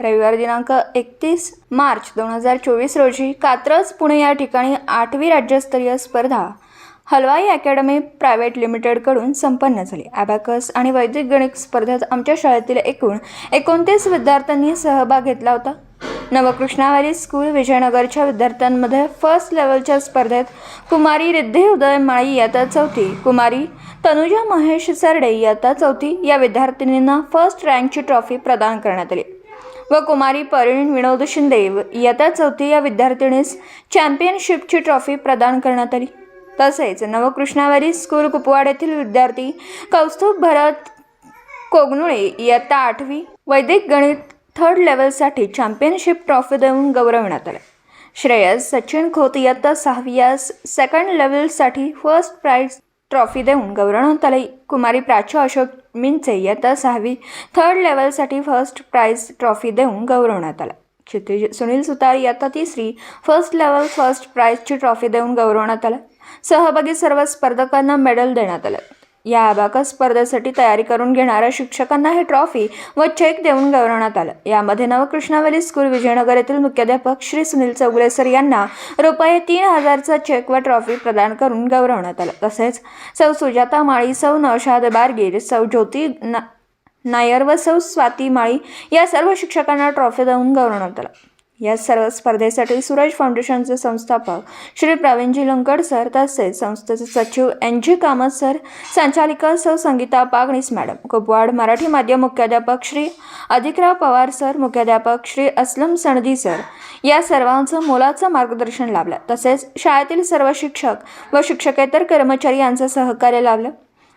रविवार दिनांक एकतीस मार्च दोन हजार चोवीस रोजी कात्रज पुणे या ठिकाणी आठवी राज्यस्तरीय स्पर्धा हलवाई अकॅडमी प्रायव्हेट लिमिटेडकडून संपन्न झाली. ॲबॅकस आणि वैदिक गणित स्पर्धेत आमच्या शाळेतील एकूण एकोणतीस विद्यार्थ्यांनी सहभाग घेतला होता. नवकृष्णावारी स्कूल विजयनगरच्या विद्यार्थ्यांमध्ये फर्स्ट लेवलच्या स्पर्धेत कुमारी रिद्धी उदय माळी इयत्ता चौथी. कुमारी तनुजा महेश सरडे इयत्ता चौथी. या विद्यार्थिनींना फर्स्ट रँकची ट्रॉफी प्रदान करण्यात आली. व कुमारी परिण विनोद शिंदे व इयत्ता चौथी. या विद्यार्थिनीस चॅम्पियनशिपची ट्रॉफी प्रदान करण्यात आली. तसेच नवकृष्णावारी स्कूल कुपवाड येथील विद्यार्थी कौस्तुभ भरत कोगनुळे इयत्ता आठवी. वैदिक गणित थर्ड लेवलसाठी चॅम्पियनशिप ट्रॉफी देऊन गौरवण्यात आले. श्रेयस सचिन खोत इयत्ता सहावी यास सेकंड लेवलसाठी फर्स्ट प्राईज ट्रॉफी देऊन गौरवण्यात आले. कुमारी प्राची अशोक मिंचे इयत्ता सहावी थर्ड लेवलसाठी फर्स्ट प्राईज ट्रॉफी देऊन गौरवण्यात आला. क्षितिज सुनील सुतार इयत्ता तिसरी फर्स्ट लेवल फर्स्ट प्राईजची ट्रॉफी देऊन गौरवण्यात आलं. सहभागी सर्व स्पर्धकांना मेडल देण्यात आलं. या अबाकस स्पर्धेसाठी तयारी करून घेणाऱ्या शिक्षकांना हे ट्रॉफी व चेक देऊन गौरवण्यात आलं. यामध्ये नवकृष्णावली स्कूल विजयनगर येथील मुख्याध्यापक श्री सुनील चौगुले सर यांना रुपये तीन हजारचा चेक व ट्रॉफी प्रदान करून गौरवण्यात आलं. तसेच सौ सुजाता माळी सौ नौशाद बारगीर सौ ज्योती ना नायर व सौ स्वाती माळी या सर्व शिक्षकांना ट्रॉफी देऊन गौरवण्यात आलं. या सर्व स्पर्धेसाठी सूरज फाउंडेशनचे संस्थापक श्री प्रवीणजी लंकड सर तसेच संस्थेचे सचिव एन जी कामत सर संचालिका सौ संगीता पागणीस मॅडम कुपवाड मराठी माध्यम मुख्याध्यापक श्री अधिकराव पवार सर मुख्याध्यापक श्री असलम सणदी सर या सर्वांचं मोलाचं मार्गदर्शन लाभलं. तसेच शाळेतील सर्व शिक्षक व शिक्षकेतर कर्मचारी यांचं सहकार्य लाभलं.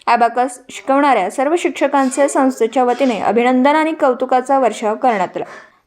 ॲबाकस शिकवणाऱ्या सर्व शिक्षकांचे संस्थेच्या वतीने अभिनंदन आणि कौतुकाचा वर्षाव करण्यात आला.